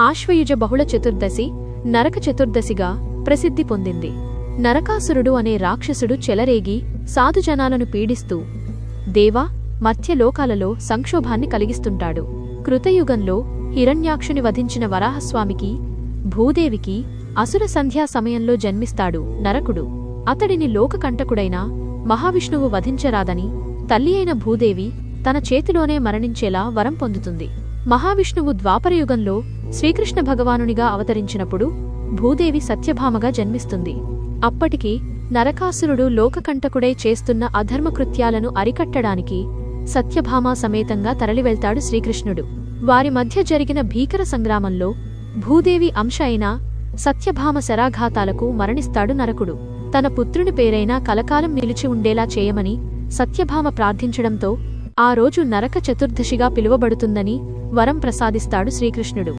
ఆశ్వయుజ బహుళ చతుర్దశి నరక చతుర్దశిగా ప్రసిద్ధి పొందింది. నరకాసురుడు అనే రాక్షసుడు చెలరేగి సాధుజనాలను పీడిస్తూ దేవా మత్స్యలోకాలలో సంక్షోభాన్ని కలిగిస్తుంటాడు. కృతయుగంలో హిరణ్యాక్షుని వధించిన వరాహస్వామికి భూదేవికి అసుర సంధ్యా సమయంలో జన్మిస్తాడు నరకుడు. అతడిని లోకకంటకుడైన మహావిష్ణువు వధించరాదని తల్లి అయిన భూదేవి తన చేతిలోనే మరణించేలా వరం పొందుతుంది. మహావిష్ణువు ద్వాపరయుగంలో శ్రీకృష్ణ భగవానునిగా అవతరించినప్పుడు భూదేవి సత్యభామగా జన్మిస్తుంది. అప్పటికి నరకాసురుడు లోకకంటకుడై చేస్తున్న అధర్మకృత్యాలను అరికట్టడానికి సత్యభామ సమేతంగా తరలివెళ్తాడు శ్రీకృష్ణుడు. వారి మధ్య జరిగిన భీకర సంగ్రామంలో భూదేవి అంశ అయిన సత్యభామ శరాఘాతాలకు మరణిస్తాడు నరకుడు. తన పుత్రుని పేరైనా కలకాలం నిలిచి ఉండేలా చేయమని సత్యభామ ప్రార్థించడంతో ఆ రోజు నరక చతుర్దశిగా పిలువబడుతుందని వరం ప్రసాదిస్తాడు శ్రీకృష్ణుడు.